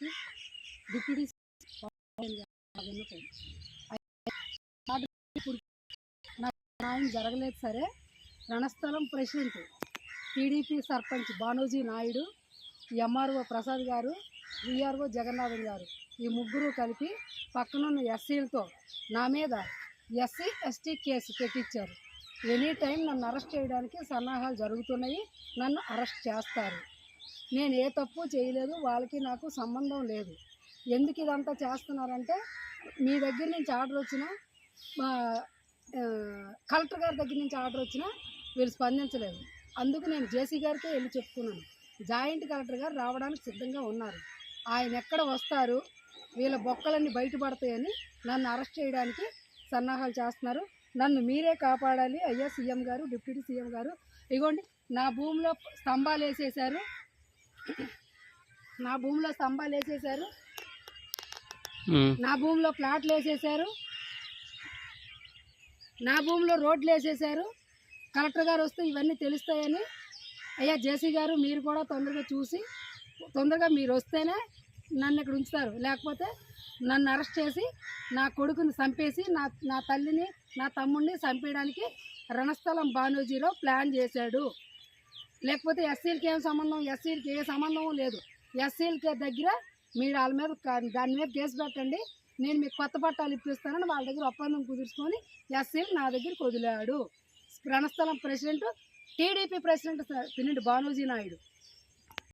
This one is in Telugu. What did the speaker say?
డిప్యూటీ న్యాయం జరగలేదు సరే. Ranasthalam president TDP sarpanch Banoji Naidu MRO Prasad గారు విఆర్ఓ జగన్నాథన్ గారు ఈ ముగ్గురు కలిపి పక్కనున్న ఎస్సీలతో నా మీద ఎస్సీ ఎస్టీ కేసు పెట్టించారు. ఎనీ టైం నన్ను అరెస్ట్ చేయడానికి సన్నాహాలు జరుగుతున్నాయి. నన్ను అరెస్ట్ చేస్తారు. నేను ఏ తప్పు చేయలేదు వాళ్ళకి నాకు సంబంధం లేదు. ఎందుకు ఇదంతా చేస్తున్నారంటే మీ దగ్గర నుంచి ఆర్డర్ వచ్చిన మా, కలెక్టర్ గారి దగ్గర నుంచి ఆర్డర్ వచ్చినా వీళ్ళు స్పందించలేదు. అందుకు నేను జేసీ గారికే వెళ్ళి చెప్పుకున్నాను. జాయింట్ కలెక్టర్ గారు రావడానికి సిద్ధంగా ఉన్నారు. ఆయన ఎక్కడ వస్తారు వీళ్ళ బొక్కలన్నీ బయటపడతాయని నన్ను అరెస్ట్ చేయడానికి సన్నాహాలు చేస్తున్నారు. నన్ను మీరే కాపాడాలి. అయ్యా సీఎం గారు డిప్యూటీ సీఎం గారు. ఇగోండి నా భూమిలో స్తంభాలు వేసేసారు నా భూమిలో స్తంభాలు వేసేసారు నా భూమిలో ప్లాట్లు వేసేసారు నా భూమిలో రోడ్లు వేసేసారు కలెక్టర్ గారు వస్తే ఇవన్నీ తెలుస్తాయని. అయ్యా జేసీ గారు మీరు కూడా తొందరగా చూసి తొందరగా మీరు వస్తేనే నన్ను ఇక్కడ ఉంచుతారు. లేకపోతే నన్ను అరెస్ట్ చేసి నా కొడుకుని చంపేసి నా నా తల్లిని నా తమ్ముడిని చంపేయడానికి రణస్థలం బానోజీరావు ప్లాన్ చేశాడు. లేకపోతే ఎస్సీలకి ఏం సంబంధం? ఎస్సీలకి ఏ సంబంధం లేదు. ఎస్సీలకి దగ్గర మీరు వాళ్ళ మీద దాని మీద కేసు పెట్టండి. నేను మీకు కొత్త పట్టాలు ఇప్పిస్తానని వాళ్ళ దగ్గర ఒప్పందం కుదుర్చుకొని ఎస్సీలు నా దగ్గరికి వదిలాడు. Ranasthalam president TDP president Pinninti Banoji Naidu.